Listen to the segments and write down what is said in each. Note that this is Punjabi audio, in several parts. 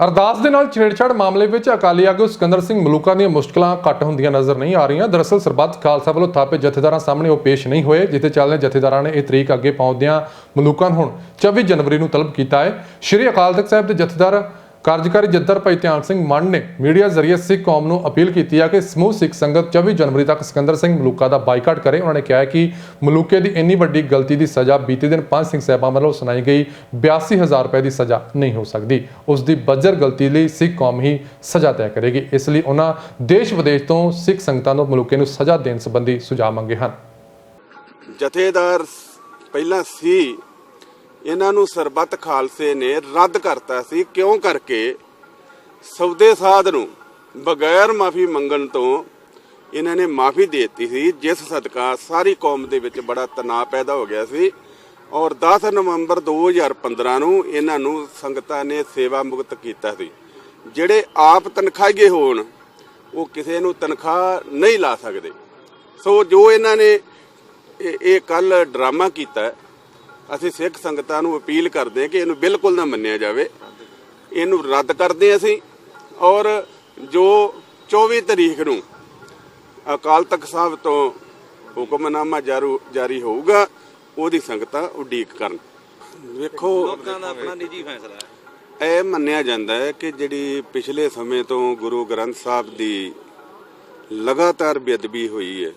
ਅਰਦਾਸ ਦੇ ਨਾਲ ਛੇੜਛਾੜ ਮਾਮਲੇ ਵਿੱਚ ਅਕਾਲੀ ਆਗੂ ਸਿਕੰਦਰ ਸਿੰਘ ਮਲੂਕਾ ਦੀਆਂ ਮੁਸ਼ਕਲਾਂ ਘੱਟ ਹੁੰਦੀਆਂ ਨਜ਼ਰ ਨਹੀਂ ਆ ਰਹੀਆਂ। ਦਰਅਸਲ ਸਰਬੱਤ ਖਾਲਸਾ ਵੱਲੋਂ ਥਾਪੇ ਜਥੇਦਾਰਾਂ ਸਾਹਮਣੇ ਉਹ ਪੇਸ਼ ਨਹੀਂ ਹੋਏ, ਜਿੱਥੇ ਚੱਲਦੇ ਜਥੇਦਾਰਾਂ ਨੇ ਇਹ ਤਰੀਕ ਅੱਗੇ ਪਾਉਂਦਿਆਂ ਮਲੂਕਾ ਨੂੰ ਹੁਣ 24 ਜਨਵਰੀ ਨੂੰ ਤਲਬ ਕੀਤਾ ਹੈ। ਸ਼੍ਰੀ ਅਕਾਲ ਤਖਤ ਸਾਹਿਬ ਦੇ ਜਥੇਦਾਰ ਕਾਰਜਕਾਰੀ ਜੱਦਰ ਭਾਈ ਧਿਆਨ ਸਿੰਘ ਮੰਨ ਨੇ ਮੀਡੀਆ ਜ਼ਰੀਏ ਸਿੱਖ ਕੌਮ ਨੂੰ ਅਪੀਲ ਕੀਤੀ ਹੈ ਕਿ ਸਮੂਹ ਸਿੱਖ ਸੰਗਤ 24 ਜਨਵਰੀ ਤੱਕ ਸਿਕੰਦਰ ਸਿੰਘ ਮਲੂਕਾ ਦਾ ਬਾਈਕਾਟ ਕਰੇ। ਉਹਨਾਂ ਨੇ ਕਿਹਾ ਕਿ ਮਲੂਕੇ ਦੀ ਇੰਨੀ ਵੱਡੀ ਗਲਤੀ ਦੀ ਸਜ਼ਾ ਬੀਤੇ ਦਿਨ ਪੰਜ ਸਿੰਘ ਸਾਹਿਬਾਂ ਵੱਲੋਂ ਸੁਣਾਈ ਗਈ। 82000 ਰੁਪਏ ਦੀ ਸਜ਼ਾ ਨਹੀਂ ਹੋ ਸਕਦੀ। ਉਸ ਦੀ ਬੱਜਰ ਗਲਤੀ ਲਈ ਸਿੱਖ ਕੌਮ ਹੀ ਸਜ਼ਾ ਤੈਅ ਕਰੇਗੀ। ਇਸ ਲਈ ਉਹਨਾਂ ਦੇਸ਼ ਵਿਦੇਸ਼ ਤੋਂ ਸਿੱਖ ਸੰਗਤਾਂ ਨੂੰ ਮਲੂਕੇ ਨੂੰ ਸਜ਼ਾ ਦੇਣ ਸੰਬੰਧੀ ਸੁਝਾਅ ਮੰਗੇ ਹਨ। ਜਥੇਦਾਰ ਪਹਿਲਾਂ ਸੀ ਇਹਨਾਂ ਨੂੰ ਸਰਬੱਤ ਖਾਲਸੇ ਨੇ ਰੱਦ ਕਰਤਾ ਸੀ। ਕਿਉਂ ਕਰਕੇ? ਸੌਦੇ ਸਾਧ ਨੂੰ ਬਗੈਰ ਮਾਫੀ ਮੰਗਣ ਤੋਂ ਇਹਨਾਂ ਨੇ ਮਾਫੀ ਦੇ ਦਿੱਤੀ ਸੀ। ਜਿਸ ਸਦਕਾ ਸਾਰੀ ਕੌਮ ਦੇ ਵਿੱਚ ਬੜਾ ਤਣਾਅ ਪੈਦਾ ਹੋ ਗਿਆ ਸੀ ਔਰ 10 ਨਵੰਬਰ 2015 ਨੂੰ ਇਹਨਾਂ ਨੂੰ ਸੰਗਤਾਂ ਨੇ ਸੇਵਾ ਮੁਕਤ ਕੀਤਾ ਸੀ। ਜਿਹੜੇ ਆਪ ਤਨਖਾਹੀਏ ਹੋਣ, ਉਹ ਕਿਸੇ ਨੂੰ ਤਨਖਾਹ ਨਹੀਂ ਲਾ ਸਕਦੇ। ਸੋ ਜੋ ਇਹਨਾਂ ਨੇ ਇਹ ਇਹ ਕੱਲ ਡਰਾਮਾ ਕੀਤਾ ਅਸੀਂ ਸਿੱਖ ਸੰਗਤਾਂ ਨੂੰ ਅਪੀਲ ਕਰਦੇ ਹਾਂ ਕਿ ਇਹਨੂੰ ਬਿਲਕੁਲ ਨਾ ਮੰਨਿਆ ਜਾਵੇ। ਇਹਨੂੰ ਰੱਦ ਕਰਦੇ ਹਾਂ ਅਸੀਂ ਔਰ ਜੋ 24 ਤਰੀਕ ਨੂੰ ਅਕਾਲ ਤਖਤ ਸਾਹਿਬ ਤੋਂ ਹੁਕਮਨਾਮਾ ਜਾਰੂ ਜਾਰੀ ਹੋਊਗਾ ਉਹਦੀ ਸੰਗਤਾਂ ਉਡੀਕ ਕਰਨ। ਵੇਖੋ ਲੋਕਾਂ ਦਾ ਆਪਣਾ ਨਿੱਜੀ ਫੈਸਲਾ ਹੈ। ਇਹ ਮੰਨਿਆ ਜਾਂਦਾ ਹੈ ਕਿ ਜਿਹੜੀ ਪਿਛਲੇ ਸਮੇਂ ਤੋਂ ਗੁਰੂ ਗ੍ਰੰਥ ਸਾਹਿਬ ਦੀ ਲਗਾਤਾਰ ਬੇਅਦਬੀ ਹੋਈ ਹੈ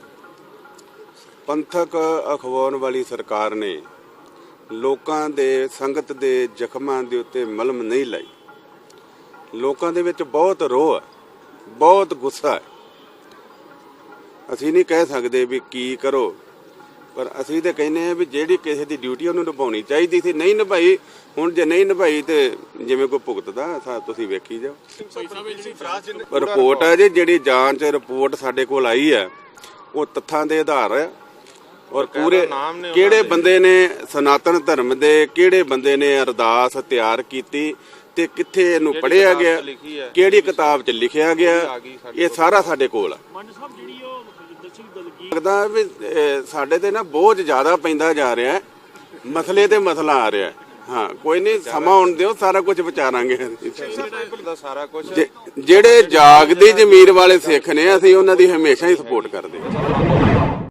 ਪੰਥਕ ਅਖਵਾਉਣ ਵਾਲੀ ਸਰਕਾਰ ਨੇ ਲੋਕਾਂ ਦੇ ਸੰਗਤ ਦੇ ਜ਼ਖਮਾਂ ਦੇ ਉੱਤੇ ਮਲਮ ਨਹੀਂ ਲਾਈ। ਲੋਕਾਂ ਦੇ ਵਿੱਚ ਬਹੁਤ ਰੋਹ ਹੈ ਬਹੁਤ ਗੁੱਸਾ ਹੈ। ਅਸੀਂ ਨਹੀਂ ਕਹਿ ਸਕਦੇ ਵੀ ਕੀ ਕਰੋ ਪਰ ਅਸੀਂ ਤੇ ਕਹਿੰਦੇ ਆ ਵੀ ਜਿਹੜੀ ਕਿਸੇ ਦੀ ਡਿਊਟੀ ਉਹਨੂੰ ਨਿਭਾਉਣੀ ਚਾਹੀਦੀ ਸੀ। ਨਹੀਂ ਨਿਭਾਈ ਹੁਣ ਜੇ ਨਹੀਂ ਨਿਭਾਈ ਤੇ ਜਿਵੇਂ ਕੋਈ ਭੁਗਤਦਾ ਸਾ ਤੁਸੀਂ ਵੇਖੀ ਜਾਓ। ਰਿਪੋਰਟ ਹੈ ਜੀ ਜਿਹੜੀ ਜਾਂਚ ਰਿਪੋਰਟ ਸਾਡੇ ਕੋਲ ਆਈ ਹੈ ਉਹ ਤੱਥਾਂ ਦੇ ਆਧਾਰ ਹੈ। ਔਰ ਪੂਰੇ ਕਿਹੜੇ ਬੰਦੇ ਨੇ ਸਨਾਤਨ ਧਰਮ ਦੇ ਕਿਹੜੇ ਬੰਦੇ ਨੇ ਅਰਦਾਸ ਤਿਆਰ ਕੀਤੀ ਤੇ ਕਿੱਥੇ ਇਹਨੂੰ ਪੜਿਆ ਗਿਆ ਕਿਹੜੀ ਕਿਤਾਬ 'ਚ ਲਿਖਿਆ ਗਿਆ ਇਹ ਸਾਰਾ ਸਾਡੇ ਕੋਲ ਹੈ ਲੱਗਦਾ ਵੀ ਸਾਡੇ ਤੇ ਨਾ ਬੋਝ ਜ਼ਿਆਦਾ ਪੈਂਦਾ ਜਾ ਰਿਹਾ ਹੈ। ਮਸਲੇ ਤੇ ਮਸਲਾ ਆ ਰਿਹਾ ਹੈ। ਹਾਂ ਕੋਈ ਨਹੀਂ ਸਮਾਂ ਆਉਣ ਦਿਓ ਸਾਰਾ ਕੁਝ ਵਿਚਾਰਾਂਗੇ। ਜਿਹੜੇ ਜਾਗਦੀ ਜ਼ਮੀਰ ਵਾਲੇ ਸਿੱਖ ਨੇ ਅਸੀਂ ਉਹਨਾਂ ਦੀ ਹਮੇਸ਼ਾ ਹੀ ਸਪੋਰਟ ਕਰਦੇ ਹਾਂ।